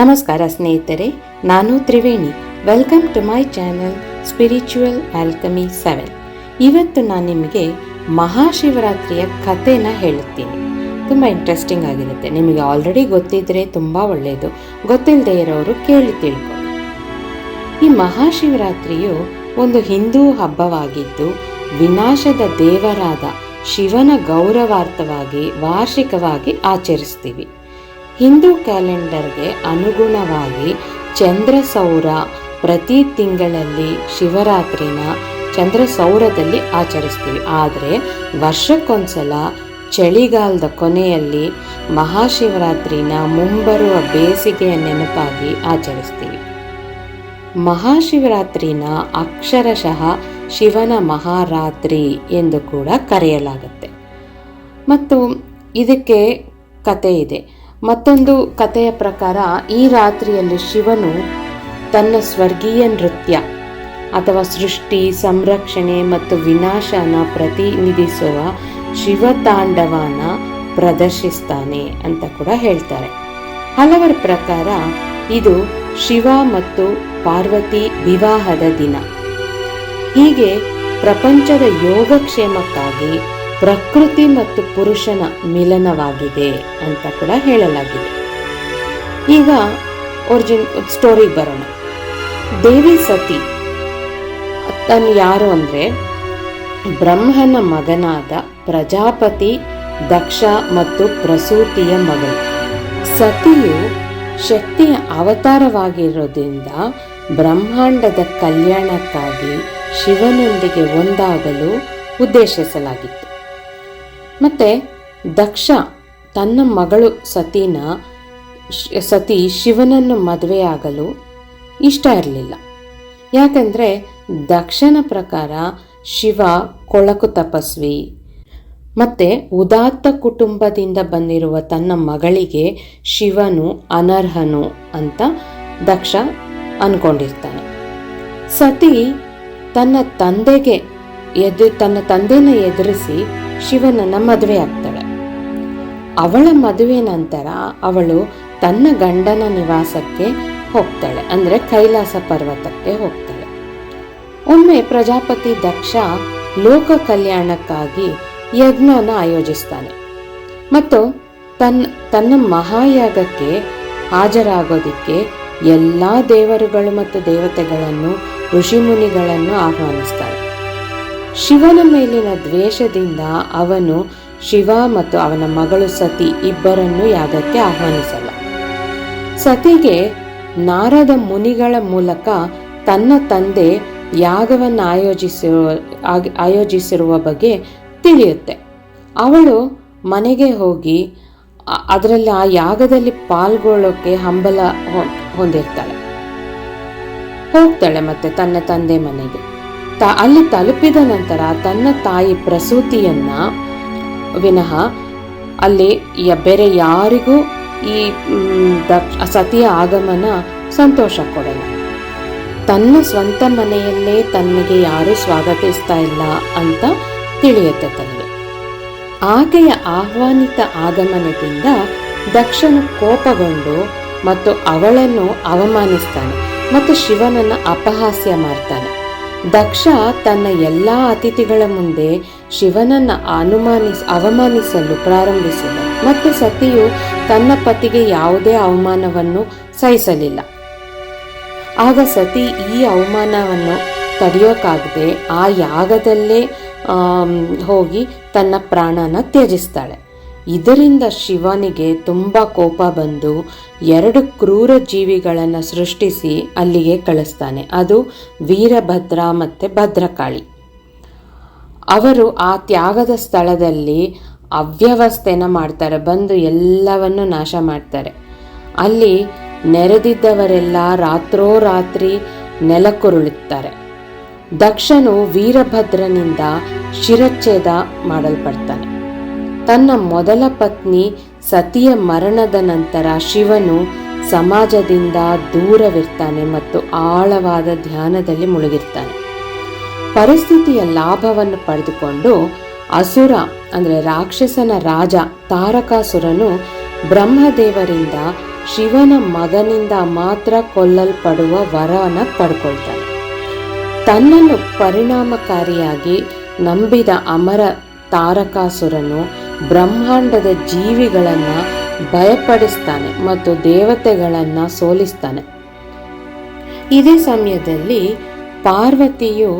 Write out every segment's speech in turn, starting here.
ನಮಸ್ಕಾರ ಸ್ನೇಹಿತರೆ, ನಾನು Triveni. Welcome to my channel spiritual alchemy seven ಇವತ್ತು ನಾನು ನಿಮಗೆ ಮಹಾಶಿವರಾತ್ರಿಯ ಕಥೆನ ಹೇಳುತ್ತೀನಿ. ತುಂಬ ಇಂಟ್ರೆಸ್ಟಿಂಗ್ ಆಗಿರುತ್ತೆ. ನಿಮಗೆ ಆಲ್ರೆಡಿ ಗೊತ್ತಿದ್ರೆ ತುಂಬ ಒಳ್ಳೆಯದು ಗೊತ್ತಿಲ್ಲದೆ ಇರೋರು ಕೇಳಿ ತಿಳ್ಕೊಳ್ಳಿ. ಈ ಮಹಾಶಿವರಾತ್ರಿಯು ಒಂದು ಹಿಂದೂ ಹಬ್ಬವಾಗಿದ್ದು, ವಿನಾಶದ ದೇವರಾದ ಶಿವನ ಗೌರವಾರ್ಥವಾಗಿ ವಾರ್ಷಿಕವಾಗಿ ಆಚರಿಸ್ತೀವಿ. ಹಿಂದೂ ಕ್ಯಾಲೆಂಡರ್ಗೆ ಅನುಗುಣವಾಗಿ ಚಂದ್ರ ಸೌರ ಪ್ರತಿ ತಿಂಗಳಲ್ಲಿ ಶಿವರಾತ್ರಿನ ಚಂದ್ರ ಸೌರದಲ್ಲಿ ಆಚರಿಸ್ತೀವಿ. ಆದರೆ ವರ್ಷಕ್ಕೊಂದ್ಸಲ ಚಳಿಗಾಲದ ಕೊನೆಯಲ್ಲಿ ಮಹಾಶಿವರಾತ್ರಿನ ಮುಂಬರುವ ಬೇಸಿಗೆಯ ನೆನಪಾಗಿ ಆಚರಿಸ್ತೀವಿ. ಮಹಾಶಿವರಾತ್ರಿನ ಅಕ್ಷರಶಃ ಶಿವನ ಮಹಾರಾತ್ರಿ ಎಂದು ಕೂಡ ಕರೆಯಲಾಗುತ್ತೆ. ಮತ್ತು ಇದಕ್ಕೆ ಕತೆ ಇದೆ. ಮತ್ತೊಂದು ಕಥೆಯ ಪ್ರಕಾರ ಈ ರಾತ್ರಿಯಲ್ಲಿ ಶಿವನು ತನ್ನ ಸ್ವರ್ಗೀಯ ನೃತ್ಯ ಅಥವಾ ಸೃಷ್ಟಿ, ಸಂರಕ್ಷಣೆ ಮತ್ತು ವಿನಾಶನ ಪ್ರತಿನಿಧಿಸುವ ಶಿವತಾಂಡವನ ಪ್ರದರ್ಶಿಸ್ತಾನೆ ಅಂತ ಕೂಡ ಹೇಳ್ತಾರೆ. ಹಲವರ ಪ್ರಕಾರ ಇದು ಶಿವ ಮತ್ತು ಪಾರ್ವತಿ ವಿವಾಹದ ದಿನ. ಹೀಗೆ ಪ್ರಪಂಚದ ಯೋಗಕ್ಷೇಮಕ್ಕಾಗಿ ಪ್ರಕೃತಿ ಮತ್ತು ಪುರುಷನ ಮಿಲನವಾಗಿದೆ ಅಂತ ಕೂಡ ಹೇಳಲಾಗಿದೆ. ಈಗ ಒರಿಜಿನ್ ಸ್ಟೋರಿ ಬರೋಣ. ದೇವಿ ಸತಿ ತನ್ನ ಯಾರು ಅಂದರೆ, ಬ್ರಹ್ಮನ ಮಗನಾದ ಪ್ರಜಾಪತಿ, ದಕ್ಷ ಮತ್ತು ಪ್ರಸೂತಿಯ ಮಗಳು. ಸತಿಯು ಶಕ್ತಿಯ ಅವತಾರವಾಗಿರೋದ್ರಿಂದ ಬ್ರಹ್ಮಾಂಡದ ಕಲ್ಯಾಣಕ್ಕಾಗಿ ಶಿವನೊಂದಿಗೆ ಒಂದಾಗಲು ಉದ್ದೇಶಿಸಲಾಗಿತ್ತು. ಮತ್ತೆ ದಕ್ಷ ತನ್ನ ಮಗಳು ಸತಿನ, ಸತಿ ಶಿವನನ್ನು ಮದುವೆಯಾಗಲು ಇಷ್ಟ ಇರಲಿಲ್ಲ. ಯಾಕಂದರೆ ದಕ್ಷನ ಪ್ರಕಾರ ಶಿವ ಕೊಳಕು ತಪಸ್ವಿ. ಮತ್ತೆ ಉದಾತ್ತ ಕುಟುಂಬದಿಂದ ಬಂದಿರುವ ತನ್ನ ಮಗಳಿಗೆ ಶಿವನು ಅನರ್ಹನು ಅಂತ ದಕ್ಷ ಅನ್ಕೊಂಡಿರ್ತಾನೆ. ಸತಿ ತನ್ನ ತಂದೆಗೆ ಎದು, ತನ್ನ ತಂದೆನ ಎದುರಿಸಿ ಶಿವನನ್ನ ಮದುವೆ ಆಗ್ತಾಳೆ. ಅವಳ ಮದುವೆ ನಂತರ ಅವಳು ತನ್ನ ಗಂಡನ ನಿವಾಸಕ್ಕೆ ಹೋಗ್ತಾಳೆ. ಅಂದರೆ ಕೈಲಾಸ ಪರ್ವತಕ್ಕೆ ಹೋಗ್ತಾಳೆ. ಒಮ್ಮೆ ಪ್ರಜಾಪತಿ ದಕ್ಷ ಲೋಕ ಕಲ್ಯಾಣಕ್ಕಾಗಿ ಯಜ್ಞನ ಆಯೋಜಿಸ್ತಾನೆ. ಮತ್ತು ತನ್ನ ತನ್ನ ಮಹಾಯಾಗಕ್ಕೆ ಹಾಜರಾಗೋದಿಕ್ಕೆ ಎಲ್ಲ ದೇವರುಗಳು ಮತ್ತು ದೇವತೆಗಳನ್ನು ಋಷಿಮುನಿಗಳನ್ನು ಆಹ್ವಾನಿಸ್ತಾನೆ ಶಿವನ ಮೇಲಿನ ದ್ವೇಷದಿಂದ ಅವನು ಶಿವ ಮತ್ತು ಅವನ ಮಗಳು ಸತಿ ಇಬ್ಬರನ್ನು ಯಾಗಕ್ಕೆ ಆಹ್ವಾನಿಸಲ್ಲ. ಸತಿಗೆ ನಾರದ ಮುನಿಗಳ ಮೂಲಕ ತನ್ನ ತಂದೆ ಯಾಗವನ್ನು ಆಯೋಜಿಸಿರುವ ಆಯೋಜಿಸಿರುವ ಬಗ್ಗೆ ತಿಳಿಯುತ್ತೆ. ಅವಳು ಮನೆಗೆ ಹೋಗಿ ಅದರಲ್ಲಿ ಆ ಯಾಗದಲ್ಲಿ ಪಾಲ್ಗೊಳ್ಳೋಕೆ ಹಂಬಲ ಹೊಂದಿರ್ತಾಳೆ. ಹೋಗ್ತಾಳೆ ಮತ್ತೆ ತನ್ನ ತಂದೆ ಮನೆಗೆ. ಅಲ್ಲಿ ತಲುಪಿದ ನಂತರ ತನ್ನ ತಾಯಿ ಪ್ರಸೂತಿಯನ್ನ ವಿನಃ ಅಲ್ಲಿ ಬೇರೆ ಯಾರಿಗೂ ಈ ದಕ್ಷ ಸತಿಯ ಆಗಮನ ಸಂತೋಷ ಕೊಡಲ್ಲ. ತನ್ನ ಸ್ವಂತ ಮನೆಯಲ್ಲೇ ತನ್ನಿಗೆ ಯಾರೂ ಸ್ವಾಗತಿಸ್ತಾ ಇಲ್ಲ ಅಂತ ತಿಳಿಯುತ್ತೆ ತನಗೆ ಆಕೆಯ ಆಹ್ವಾನಿತ ಆಗಮನದಿಂದ ದಕ್ಷನು ಕೋಪಗೊಂಡು ಮತ್ತು ಅವಳನ್ನು ಅವಮಾನಿಸ್ತಾನೆ ಮತ್ತು ಶಿವನನ್ನು ಅಪಹಾಸ್ಯ ಮಾಡ್ತಾನೆ. ದಕ್ಷ ತನ್ನ ಎಲ್ಲ ಅತಿಥಿಗಳ ಮುಂದೆ ಶಿವನನ್ನ ಅನುಮಾನಿಸ್, ಅವಮಾನಿಸಲು ಪ್ರಾರಂಭಿಸಿದ. ಮತ್ತು ಸತಿಯು ತನ್ನ ಪತಿಗೆ ಯಾವುದೇ ಅವಮಾನವನ್ನು ಸಹಿಸಲಿಲ್ಲ. ಆಗ ಸತಿ ಈ ಅವಮಾನವನ್ನು ತಡೆಯೋಕ್ಕಾಗದೆ ಆ ಯಾಗದಲ್ಲೇ ಹೋಗಿ ತನ್ನ ಪ್ರಾಣನ ತ್ಯಜಿಸ್ತಾಳೆ. ಇದರಿಂದ ಶಿವನಿಗೆ ತುಂಬ ಕೋಪ ಬಂದು ಎರಡು ಕ್ರೂರ ಜೀವಿಗಳನ್ನು ಸೃಷ್ಟಿಸಿ ಅಲ್ಲಿಗೆ ಕಳಿಸ್ತಾನೆ. ಅದು ವೀರಭದ್ರ ಮತ್ತು ಭದ್ರಕಾಳಿ. ಅವರು ಆ ತ್ಯಾಗದ ಸ್ಥಳದಲ್ಲಿ ಅವ್ಯವಸ್ಥೆನ ಮಾಡ್ತಾರೆ. ಬಂದು ಎಲ್ಲವನ್ನು ನಾಶ ಮಾಡ್ತಾರೆ. ಅಲ್ಲಿ ನೆರೆದಿದ್ದವರೆಲ್ಲ ರಾತ್ರೋರಾತ್ರಿ ನೆಲಕ್ಕುರುಳುತ್ತಾರೆ. ದಕ್ಷನು ವೀರಭದ್ರನಿಂದ ಶಿರಚ್ಛೇದ ಮಾಡಲ್ಪಡ್ತಾನೆ. ತನ್ನ ಮೊದಲ ಪತ್ನಿ ಸತಿಯ ಮರಣದ ನಂತರ ಶಿವನು ಸಮಾಜದಿಂದ ದೂರವಿರ್ತಾನೆ ಮತ್ತು ಆಳವಾದ ಧ್ಯಾನದಲ್ಲಿ ಮುಳುಗಿರ್ತಾನೆ. ಪರಿಸ್ಥಿತಿಯ ಲಾಭವನ್ನು ಪಡೆದುಕೊಂಡು ಅಸುರ, ಅಂದರೆ ರಾಕ್ಷಸನ ರಾಜ ತಾರಕಾಸುರನು ಬ್ರಹ್ಮದೇವರಿಂದ ಶಿವನ ಮಗನಿಂದ ಮಾತ್ರ ಕೊಲ್ಲಲ್ಪಡುವ ವರನ ಪಡ್ಕೊಳ್ತಾನೆ. ತನ್ನನ್ನು ಪರಿಣಾಮಕಾರಿಯಾಗಿ ನಂಬಿದ ಅಮರ ತಾರಕಾಸುರನು ಬ್ರಹ್ಮಾಂಡದ ಜೀವಿಗಳನ್ನು ಭಯಪಡಿಸ್ತಾನೆ ಮತ್ತು ದೇವತೆಗಳನ್ನು ಸೋಲಿಸ್ತಾನೆ. ಇದೇ ಸಮಯದಲ್ಲಿ ಪಾರ್ವತಿಯು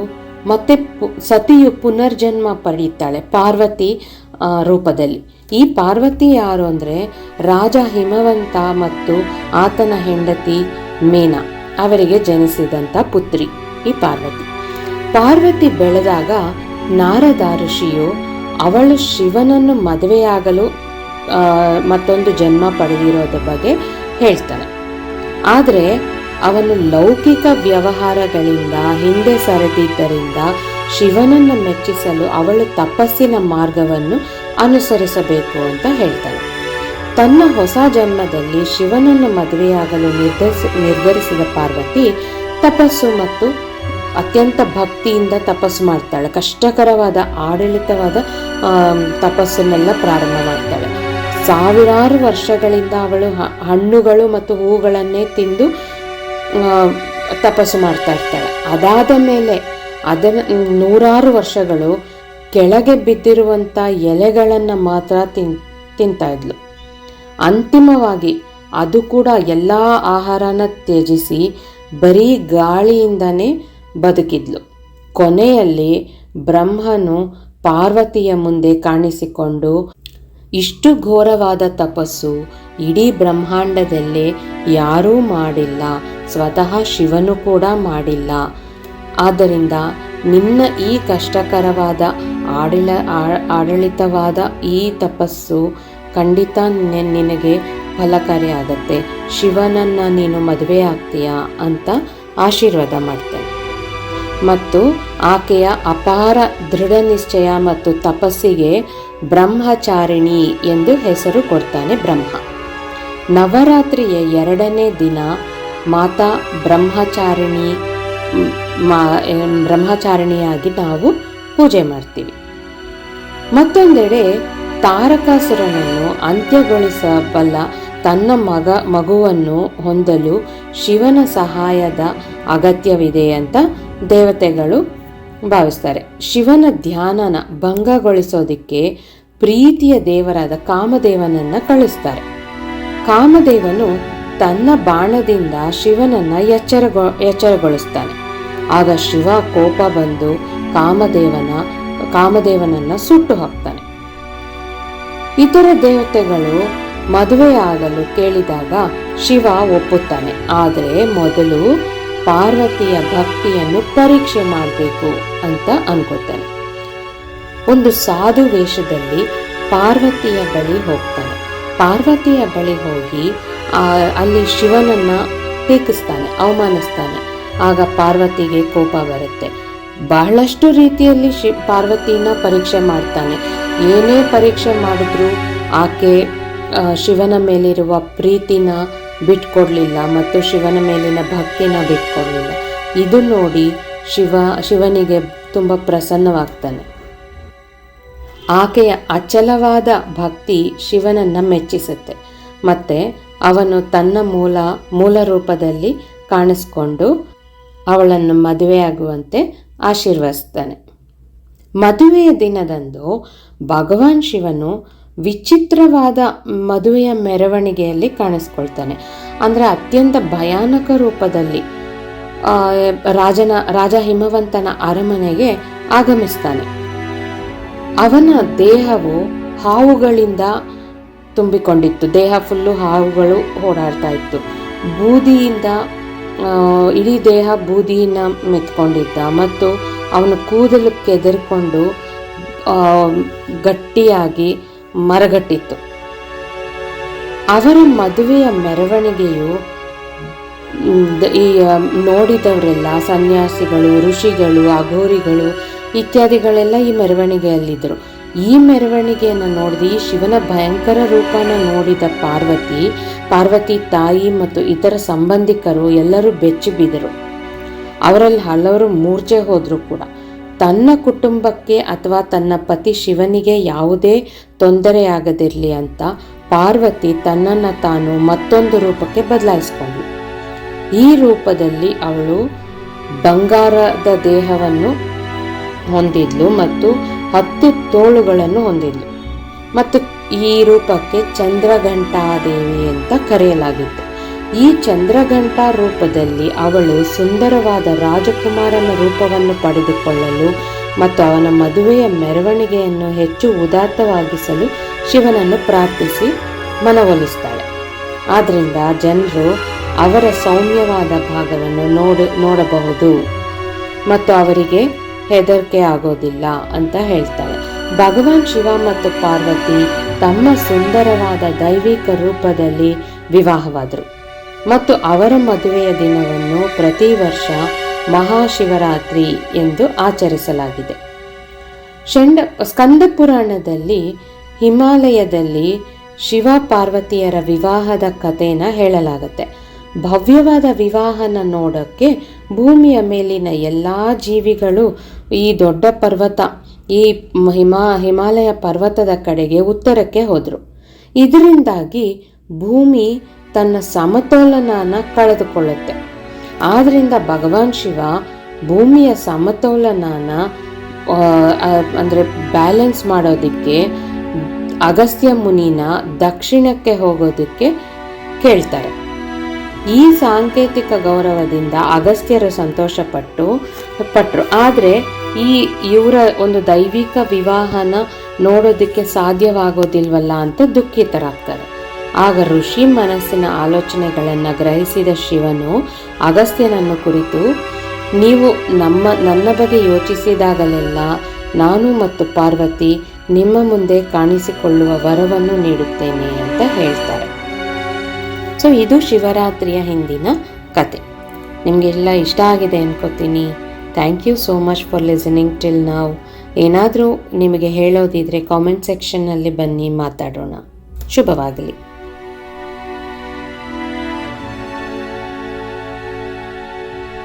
ಮತ್ತೆ ಸತಿಯು ಪುನರ್ಜನ್ಮ ಪಡೆಯುತ್ತಾಳೆ ಪಾರ್ವತಿ ರೂಪದಲ್ಲಿ. ಈ ಪಾರ್ವತಿ ಯಾರು ಅಂದರೆ ರಾಜ ಹಿಮವಂತ ಮತ್ತು ಆತನ ಹೆಂಡತಿ ಮೇನಾ, ಅವರಿಗೆ ಜನಿಸಿದಂಥ ಪುತ್ರಿ ಈ ಪಾರ್ವತಿ. ಪಾರ್ವತಿ ಬೆಳೆದಾಗ ನಾರದ ಋಷಿಯು ಅವಳು ಶಿವನನ್ನು ಮದುವೆಯಾಗಲು ಮತ್ತೊಂದು ಜನ್ಮ ಪಡೆದಿರೋದ್ರ ಬಗ್ಗೆ ಹೇಳ್ತಾನೆ ಆದರೆ ಅವನು ಲೌಕಿಕ ವ್ಯವಹಾರಗಳಿಂದ ಹಿಂದೆ ಸರಿದಿದ್ದರಿಂದ ಶಿವನನ್ನು ಮೆಚ್ಚಿಸಲು ಅವಳು ತಪಸ್ಸಿನ ಮಾರ್ಗವನ್ನು ಅನುಸರಿಸಬೇಕು ಅಂತ ಹೇಳ್ತಾನೆ ತನ್ನ ಹೊಸ ಜನ್ಮದಲ್ಲಿ ಶಿವನನ್ನು ಮದುವೆಯಾಗಲು ನಿರ್ಧರಿಸಿ, ನಿರ್ಧರಿಸಿದ ಪಾರ್ವತಿ ತಪಸ್ಸು ಮತ್ತು ಅತ್ಯಂತ ಭಕ್ತಿಯಿಂದ ತಪಸ್ಸು ಮಾಡ್ತಾಳೆ. ಕಷ್ಟಕರವಾದ, ಆಡಳಿತವಾದ ತಪಸ್ಸನ್ನೆಲ್ಲ ಪ್ರಾರಂಭ ಮಾಡ್ತಾಳೆ. ಸಾವಿರಾರು ವರ್ಷಗಳಿಂದ ಅವಳು ಹಣ್ಣುಗಳು ಮತ್ತು ಹೂಗಳನ್ನೇ ತಿಂದು ತಪಸ್ಸು ಮಾಡ್ತಾ ಇರ್ತಾಳೆ. ಅದಾದ ಮೇಲೆ ಅದನ್ನ, ನೂರಾರು ವರ್ಷಗಳು ಕೆಳಗೆ ಬಿದ್ದಿರುವಂಥ ಎಲೆಗಳನ್ನು ಮಾತ್ರ ತಿನ್, ತಿಂತಾ ಇದ್ಲು. ಅಂತಿಮವಾಗಿ ಅದು ಕೂಡ ಎಲ್ಲ ಆಹಾರನ ತ್ಯಜಿಸಿ ಬರೀ ಗಾಳಿಯಿಂದನೇ ಬದುಕಿದ್ಲು. ಕೊನೆಯಲ್ಲಿ ಬ್ರಹ್ಮನು ಪಾರ್ವತಿಯ ಮುಂದೆ ಕಾಣಿಸಿಕೊಂಡು, ಇಷ್ಟು ಘೋರವಾದ ತಪಸ್ಸು ಇಡೀ ಬ್ರಹ್ಮಾಂಡದಲ್ಲೇ ಯಾರೂ ಮಾಡಿಲ್ಲ, ಸ್ವತಃ ಶಿವನು ಕೂಡ ಮಾಡಿಲ್ಲ. ಆದ್ದರಿಂದ ನಿನ್ನ ಈ ಕಷ್ಟಕರವಾದ ಆಡಳ ಆಡಳಿತವಾದ ಈ ತಪಸ್ಸು ಖಂಡಿತ ನಿನಗೆ ಫಲಕಾರಿಯಾಗತ್ತೆ. ಶಿವನನ್ನು ನೀನು ಮದುವೆ ಆಗ್ತೀಯಾ ಅಂತ ಆಶೀರ್ವಾದ ಮಾಡ್ತೇನೆ. ಮತ್ತು ಆಕೆಯ ಅಪಾರ ದೃಢ ನಿಶ್ಚಯ ಮತ್ತು ತಪಸ್ಸಿಗೆ ಬ್ರಹ್ಮಚಾರಿಣಿ ಎಂದು ಹೆಸರು ಕೊಡ್ತಾನೆ ಬ್ರಹ್ಮ. ನವರಾತ್ರಿಯ ಎರಡನೇ ದಿನ ಮಾತಾ ಬ್ರಹ್ಮಚಾರಿಣಿ ಬ್ರಹ್ಮಚಾರಿಣಿಯಾಗಿ ನಾವು ಪೂಜೆ ಮಾಡ್ತೀವಿ. ಮತ್ತೊಂದೆಡೆ ತಾರಕಾಸುರನನ್ನು ಅಂತ್ಯಗೊಳಿಸಬಲ್ಲ ತನ್ನ ಮಗ ಮಗುವನ್ನು ಹೊಂದಲು ಶಿವನ ಸಹಾಯದ ಅಗತ್ಯವಿದೆ ಅಂತ ದೇವತೆಗಳು ಭಾವಿಸ್ತಾರೆ. ಶಿವನ ಧ್ಯಾನನ ಭಂಗಗೊಳಿಸೋದಕ್ಕೆ ಪ್ರೀತಿಯ ದೇವರಾದ ಕಾಮದೇವನನ್ನ ಕಳಿಸ್ತಾರೆ. ಕಾಮದೇವನು ತನ್ನ ಬಾಣದಿಂದ ಶಿವನನ್ನ ಎಚ್ಚರಗೊ, ಎಚ್ಚರಗೊಳಿಸ್ತಾನೆ. ಆಗ ಶಿವ ಕೋಪ ಬಂದು ಕಾಮದೇವನ, ಕಾಮದೇವನನ್ನ ಸುಟ್ಟು ಹಾಕ್ತಾನೆ. ಇತರ ದೇವತೆಗಳು ಮದುವೆಯಾಗಲು ಕೇಳಿದಾಗ ಶಿವ ಒಪ್ಪುತ್ತಾನೆ. ಆದರೆ ಮೊದಲು ಪಾರ್ವತಿಯ ಭಕ್ತಿಯನ್ನು ಪರೀಕ್ಷೆ ಮಾಡಬೇಕು ಅಂತ ಅನ್ಕೋತಾನೆ. ಒಂದು ಸಾಧು ವೇಷದಲ್ಲಿ ಪಾರ್ವತಿಯ ಬಳಿ ಹೋಗ್ತಾನೆ. ಪಾರ್ವತಿಯ ಬಳಿ ಹೋಗಿ ಅಲ್ಲಿ ಶಿವನನ್ನ ಟೀಕಿಸ್ತಾನೆ, ಅವಮಾನಿಸ್ತಾನೆ. ಆಗ ಪಾರ್ವತಿಗೆ ಕೋಪ ಬರುತ್ತೆ. ಬಹಳಷ್ಟು ರೀತಿಯಲ್ಲಿ ಶಿ, ಪಾರ್ವತಿನ ಪರೀಕ್ಷೆ ಮಾಡ್ತಾನೆ. ಏನೇ ಪರೀಕ್ಷೆ ಮಾಡಿದ್ರೂ ಆಕೆ ಶಿವನ ಮೇಲಿರುವ ಪ್ರೀತಿನ ಬಿಟ್ಕೊಡ್ಲಿಲ್ಲ ಮತ್ತು ಶಿವನ ಮೇಲಿನ ಭಕ್ತಿನ ಬಿಟ್ಕೊಡ್ಲಿಲ್ಲ. ಇದು ನೋಡಿ ಶಿವ, ಶಿವನಿಗೆ ತುಂಬ ಪ್ರಸನ್ನವಾಗ್ತಾನೆ. ಆಕೆಯ ಅಚಲವಾದ ಭಕ್ತಿ ಶಿವನನ್ನ ಮೆಚ್ಚಿಸುತ್ತೆ. ಮತ್ತೆ ಅವನು ತನ್ನ ಮೂಲ ಮೂಲ ರೂಪದಲ್ಲಿ ಕಾಣಿಸ್ಕೊಂಡು ಅವಳನ್ನು ಮದುವೆಯಾಗುವಂತೆ ಆಶೀರ್ವದಿಸ್ತಾನೆ. ಮದುವೆಯ ದಿನದಂದು ಭಗವಾನ್ ಶಿವನು ವಿಚಿತ್ರವಾದ ಮದುವೆಯ ಮೆರವಣಿಗೆಯಲ್ಲಿ ಕಾಣಿಸ್ಕೊಳ್ತಾನೆ. ಅಂದರೆ ಅತ್ಯಂತ ಭಯಾನಕ ರೂಪದಲ್ಲಿ ರಾಜನ, ರಾಜ ಹಿಮವಂತನ ಅರಮನೆಗೆ ಆಗಮಿಸ್ತಾನೆ. ಅವನ ದೇಹವು ಹಾವುಗಳಿಂದ ತುಂಬಿಕೊಂಡಿತ್ತು. ದೇಹ ಫುಲ್ಲು ಹಾವುಗಳು ಓಡಾಡ್ತಾ ಇತ್ತು. ಬೂದಿಯಿಂದ ಇಡೀ ದೇಹ ಬೂದಿಯನ್ನ ಮೆತ್ಕೊಂಡಿದ್ದ. ಮತ್ತು ಅವನ ಕೂದಲು ಕೆದರ್ಕೊಂಡು ಗಟ್ಟಿಯಾಗಿ ಮರಗಟ್ಟಿತ್ತು. ಅವರ ಮದುವೆಯ ಮೆರವಣಿಗೆಯು ಈ ನೋಡಿದವರೆಲ್ಲ ಸನ್ಯಾಸಿಗಳು, ಋಷಿಗಳು, ಅಘೋರಿಗಳು ಇತ್ಯಾದಿಗಳೆಲ್ಲ ಈ ಮೆರವಣಿಗೆಯಲ್ಲಿದ್ದರು. ಈ ಮೆರವಣಿಗೆಯನ್ನು ನೋಡಿದ ಈ ಶಿವನ ಭಯಂಕರ ರೂಪನ ನೋಡಿದ ಪಾರ್ವತಿ ಪಾರ್ವತಿ ತಾಯಿ ಮತ್ತು ಇತರ ಸಂಬಂಧಿಕರು ಎಲ್ಲರೂ ಬೆಚ್ಚಿ ಬಿದ್ದರು. ಅವರಲ್ಲಿ ಹಲವರು ಮೂರ್ಛೆ ಹೋದರೂ ಕೂಡ. ತನ್ನ ಕುಟುಂಬಕ್ಕೆ ಅಥವಾ ತನ್ನ ಪತಿ ಶಿವನಿಗೆ ಯಾವುದೇ ತೊಂದರೆಯಾಗದಿರಲಿ ಅಂತ ಪಾರ್ವತಿ ತನ್ನನ್ನು ತಾನು ಮತ್ತೊಂದು ರೂಪಕ್ಕೆ ಬದಲಾಯಿಸ್ಕೊಂಡು ಈ ರೂಪದಲ್ಲಿ ಅವಳು ಬಂಗಾರದ ದೇಹವನ್ನು ಹೊಂದಿದ್ಲು ಮತ್ತು ಹತ್ತು ತೋಳುಗಳನ್ನು ಹೊಂದಿದ್ಲು. ಮತ್ತು ಈ ರೂಪಕ್ಕೆ ಚಂದ್ರಘಂಟಾದೇವಿ ಅಂತ ಕರೆಯಲಾಗಿತ್ತು. ಈ ಚಂದ್ರಘಂಟಾ ರೂಪದಲ್ಲಿ ಅವಳು ಸುಂದರವಾದ ರಾಜಕುಮಾರನ ರೂಪವನ್ನು ಪಡೆದುಕೊಳ್ಳಲು ಮತ್ತು ಅವನ ಮದುವೆಯ ಮೆರವಣಿಗೆಯನ್ನು ಹೆಚ್ಚು ಉದಾತ್ತವಾಗಿಸಲು ಶಿವನನ್ನು ಪ್ರಾರ್ಥಿಸಿ ಮನವೊಲಿಸ್ತಾಳೆ. ಆದ್ದರಿಂದ ಜನರು ಅವರ ಸೌಮ್ಯವಾದ ಭಾಗವನ್ನು ನೋಡ, ನೋಡಬಹುದು ಮತ್ತು ಅವರಿಗೆ ಹೆದರಿಕೆ ಆಗೋದಿಲ್ಲ ಅಂತ ಹೇಳ್ತಾಳೆ. ಭಗವಾನ್ ಶಿವ ಮತ್ತು ಪಾರ್ವತಿ ತಮ್ಮ ಸುಂದರವಾದ ದೈವಿಕ ರೂಪದಲ್ಲಿ ವಿವಾಹವಾದರು. ಮತ್ತು ಅವರ ಮದುವೆಯ ದಿನವನ್ನು ಪ್ರತಿ ವರ್ಷ ಮಹಾಶಿವರಾತ್ರಿ ಎಂದು ಆಚರಿಸಲಾಗಿದೆ. ಷಂಡ ಸ್ಕಂದ ಪುರಾಣದಲ್ಲಿ ಹಿಮಾಲಯದಲ್ಲಿ ಶಿವ ಪಾರ್ವತಿಯರ ವಿವಾಹದ ಕಥೆನ ಹೇಳಲಾಗುತ್ತೆ. ಭವ್ಯವಾದ ವಿವಾಹನ ನೋಡೋಕ್ಕೆ ಭೂಮಿಯ ಮೇಲಿನ ಎಲ್ಲ ಜೀವಿಗಳು ಈ ದೊಡ್ಡ ಪರ್ವತ, ಈ ಹಿಮಾ, ಹಿಮಾಲಯ ಪರ್ವತದ ಕಡೆಗೆ ಉತ್ತರಕ್ಕೆ ಹೋದರು. ಇದರಿಂದಾಗಿ ಭೂಮಿ ತನ್ನ ಸಮತೋಲನನ ಕಳೆದುಕೊಳ್ಳುತ್ತೆ. ಆದ್ರಿಂದ ಭಗವಾನ್ ಶಿವ ಭೂಮಿಯ ಸಮತೋಲನನ ಅಂದರೆ ಬ್ಯಾಲೆನ್ಸ್ ಮಾಡೋದಕ್ಕೆ ಅಗಸ್ತ್ಯ ಮುನಿನ ದಕ್ಷಿಣಕ್ಕೆ ಹೋಗೋದಕ್ಕೆ ಕೇಳ್ತಾರೆ. ಈ ಸಾಂಕೇತಿಕ ಗೌರವದಿಂದ ಅಗಸ್ತ್ಯರು ಸಂತೋಷಪಟ್ಟು ಪಟ್ಟರು ಆದರೆ ಈ ಇವರ ಒಂದು ದೈವಿಕ ವಿವಾಹನ ನೋಡೋದಕ್ಕೆ ಸಾಧ್ಯವಾಗೋದಿಲ್ವಲ್ಲ ಅಂತ ದುಃಖಿತರಾಗ್ತಾರೆ. ಆಗ ಋಷಿ ಮನಸ್ಸಿನ ಆಲೋಚನೆಗಳನ್ನು ಗ್ರಹಿಸಿದ ಶಿವನು ಅಗಸ್ತ್ಯನನ್ನು ಕುರಿತು, ನೀವು ನಮ್ಮ, ನನ್ನ ಬಗ್ಗೆ ಯೋಚಿಸಿದಾಗಲೆಲ್ಲ ನಾನು ಮತ್ತು ಪಾರ್ವತಿ ನಿಮ್ಮ ಮುಂದೆ ಕಾಣಿಸಿಕೊಳ್ಳುವ ವರವನ್ನು ನೀಡುತ್ತೇನೆ ಅಂತ ಹೇಳ್ತಾರೆ. ಸೊ ಇದು ಶಿವರಾತ್ರಿಯ ಹಿಂದಿನ ಕತೆ. ನಿಮಗೆಲ್ಲ ಇಷ್ಟ ಆಗಿದೆ ಅನ್ಕೋತೀನಿ. Thank you so much for listening till ನಾವು ಏನಾದರೂ ನಿಮಗೆ ಹೇಳೋದಿದ್ರೆ ಕಾಮೆಂಟ್ ಸೆಕ್ಷನ್ನಲ್ಲಿ ಬನ್ನಿ, ಮಾತಾಡೋಣ. ಶುಭವಾಗಲಿ.